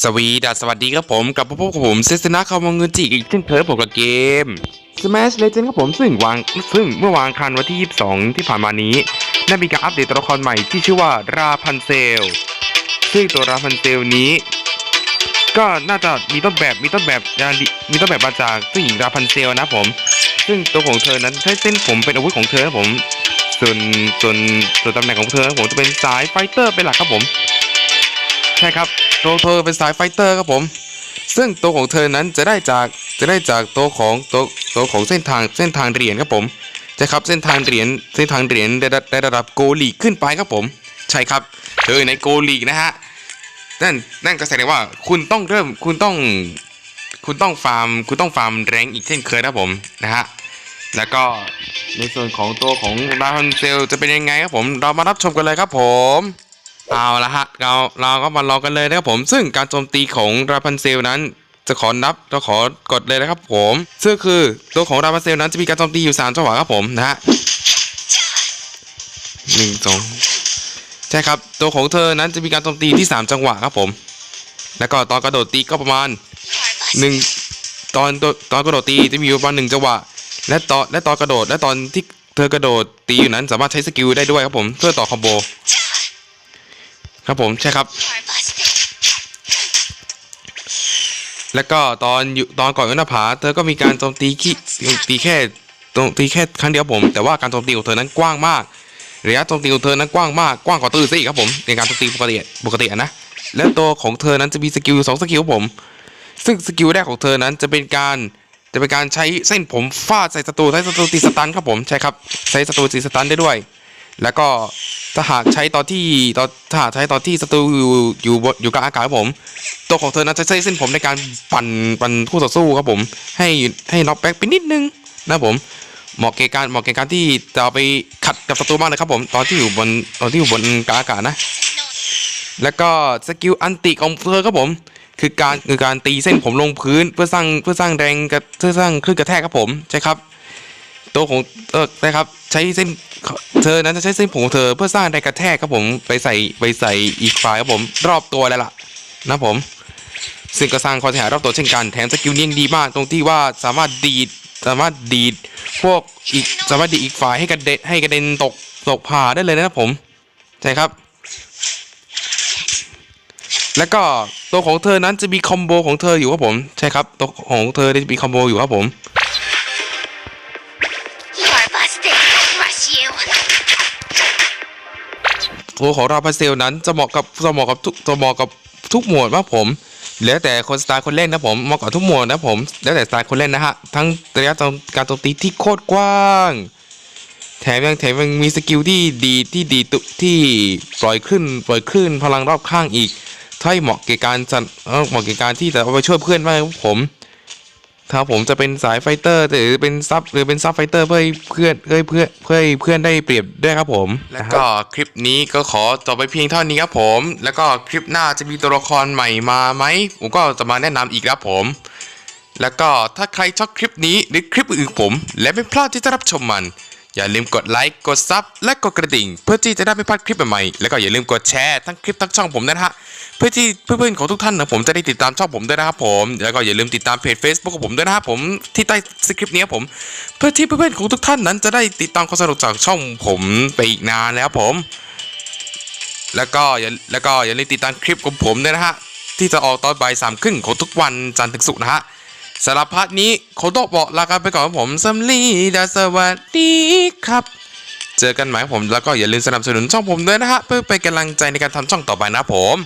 สวีดัสสวัสดีครับผมกับพบกับผมเซสนาคาวงเงินจีอีกเช่นเคยผมกับเกม Smash Legend ครับผมซึ่งวางซึ่งเมื่อวางคันวันที่ 22 ที่ผ่านมานี้ ได้มีการอัปเดตตัวละครใหม่ที่ชื่อว่าราพันเซล ซึ่งตัวราพันเซลนี้ ก็น่าจะมีต้นแบบมีต้นแบบมีต้นแบบมาจากผู้หญิงราพันเซลนะผม ซึ่งตัวของเธอนั้นใช้เส้นผมเป็นอาวุธของเธอนะผม ส่วนส่วนส่วนตำแหน่งของเธอผมจะเป็นสายไฟเตอร์เป็นหลักครับผม ใช่ครับ ตัวเธอเป็นสายไฟเตอร์ครับผม ซึ่งตัวของเธอนั้นจะได้จากจะได้จากตัวของตัวตัวของเส้นทางเส้นทางเหรียญครับผมใช่ครับเส้นทางเหรียญเส้นทางเหรียญได้ได้ระดับโกลีขึ้นไปครับผม ใช่ครับเธออยู่ในโกลีนะฮะนั่นนั่นก็แสดงว่าคุณต้องเริ่มคุณต้องคุณต้องฟาร์มคุณต้องฟาร์มแรงอีกเช่นเคยนะผมนะฮะแล้วก็ในส่วนของตัวของราพันเซลจะเป็นยังไงครับผม เรามารับชมกันเลยครับผม เอาละฮะเราเราก็มาลองกันเลยนะครับผม ซึ่งการโจมตีของราพันเซลนั้นจะขอนับจะขอกดเลยนะครับผมซึ่งคือตัวของราพันเซลนั้นจะมีการโจมตีอยู่3จังหวะครับผมนะฮะหนึ่งสองใช่ครับตัวของเธอนั้นจะมีการโจมตีที่ 3 จังหวะครับผม แล้วก็ตอนกระโดดตีก็ประมาณหนึ่งตอนตอนตอนกระโดดตีจะมีประมาณหนึ่งจังหวะ และตอนและตอนกระโดดและตอนที่เธอกระโดดตีอยู่นั้น สามารถใช้สกิลได้ด้วยครับผมเพื่อต่อคอมโบ ครับผมใช่ครับ แล้วก็ตอนอยู่ตอนก่อนขึ้นหน้าผาเธอก็มีการโจมตีขี้ตีแค่โจมตีแค่ครั้งเดียวผม แต่ว่าการโจมตีของเธอนั้นกว้างมากระยะโจมตีของเธอนั้นกว้างมากกว้างกว่าตื่นซะอีกครับผมในการโจมตีปกติปกตินะและตัวของเธอนั้นจะมีสกิลสองสกิลผม ซึ่งสกิลแรกของเธอนั้นจะเป็นการจะเป็นการใช้เส้นผมฟาดใส่ศัตรูใช้ศัตรูตีสตันครับผมใช่ครับใช้ศัตรูตีสตันได้ด้วย แล้วก็ ถ้าหากใช้ตอนที่ตอนถ้าหากใช้ตอนที่ศัตรูอยู่อยู่บนอยู่กลางอากาศครับผม ตัวของเธอนั้นจะใช้เส้นผมในการปั่นปั่นคู่ต่อสู้ครับผม ให้ให้น็อกแบ็กไปนิดนึงนะผมเหมาะแก่การเหมาะแก่การที่จะเอาไปขัดกับศัตรูมากเลยครับผม ตอนที่อยู่บนตอนที่อยู่บนกลางอากาศนะ แล้วก็สกิลอันติของเธอครับผม คือการคือการตีเส้นผมลงพื้นเพื่อสร้างเพื่อสร้างแรงกระเพื่อสร้างคลื่นกระแทกครับผมใช่ครับ ตัวของเออนะครับใช้เส้นเธอนั้นจะใช้เส้นผมของเธอเพื่อสร้างแรงกระแทกครับผมไปใส่ไปใส่อีกฝ่ายครับผมรอบตัวเลยล่ะนะผมซึ่งก็สร้างความเสียหายรอบตัวเช่นกันแถมสกิลนี้ยังดีมากตรงที่ว่าสามารถดีดสามารถดีดพวกอีกสามารถดีดอีกฝ่ายให้กระเด็นให้กระเด็นตกตกผ่าได้เลยนะครับผมใช่ครับ แล้วก็ตัวของเธอนั้นจะมีคอมโบของเธออยู่ครับผมใช่ครับตัวของเธอจะมีคอมโบอยู่ครับผม ตัวของราพาเซลนั้นจะเหมาะกับจะเหมาะกับทุกจะเหมาะกับทุกหมวดว่าผมแล้วแต่คนสไตล์คนเล่นนะผมเหมาะกับทุกหมวดนะผม แล้วแต่สไตล์คนเล่นนะฮะ ทั้งระยะการโจมตีที่โคตรกว้าง แถมยังแถมยังมีสกิลที่ดีที่ดีตุที่ปล่อยขึ้นปล่อยคลื่นพลังรอบข้างอีกถ้าเหมาะแก่การจัดเหมาะแก่การที่จะเอาไปช่วยเพื่อนมากผม ถ้าผมจะเป็นสายไฟเตอร์หรือเป็นซับหรือเป็นซับไฟเตอร์เพื่อให้เพื่อนเพื่อให้เพื่อนเพื่อให้เพื่อนได้เปรียบด้วยครับผม แล้วก็คลิปนี้ก็ขอจบไปเพียงเท่านี้ครับผม แล้วก็คลิปหน้าจะมีตัวละครใหม่มาไหมผมก็จะมาแนะนำอีกครับผม แล้วก็ถ้าใครชอบคลิปนี้หรือคลิปอื่นผม และไม่พลาดที่จะรับชมมัน อย่าลืมกดไลค์กดซับและกดกระดิ่ง เพื่อที่จะได้ไม่พลาดคลิปใหม่ๆแล้วก็อย่าลืมกดแชร์ทั้งคลิปทั้งช่องผมนะฮะเพื่อที่เพื่อนๆของทุกท่านนะผมจะได้ติดตามช่องผมด้วยนะครับผมแล้วก็อย่าลืมติดตามเพจ Facebook ของผมด้วยนะครับผมที่ใต้สคริปต์นี้ผม เพื่อที่เพื่อนๆของทุกท่านนั้นจะได้ติดตามความสนุกจากช่องผมไปอีกนานแล้วครับผม แล้วก็อย่าแล้วก็อย่าลืมติดตามคลิปของผมด้วยนะฮะที่จะออกตอนบ่ายสามครึ่งของทุกวันจันทร์ถึงศุกร์นะฮะ สารพัดนี้ขอต้องบอกลากันไปก่อนผมซัมลีดาสวัสดีครับ เจอกันใหม่ผมแล้วก็อย่าลืมสนับสนุนช่องผมด้วยนะฮะเพื่อเป็นกำลังใจในการทำช่องต่อไปนะผม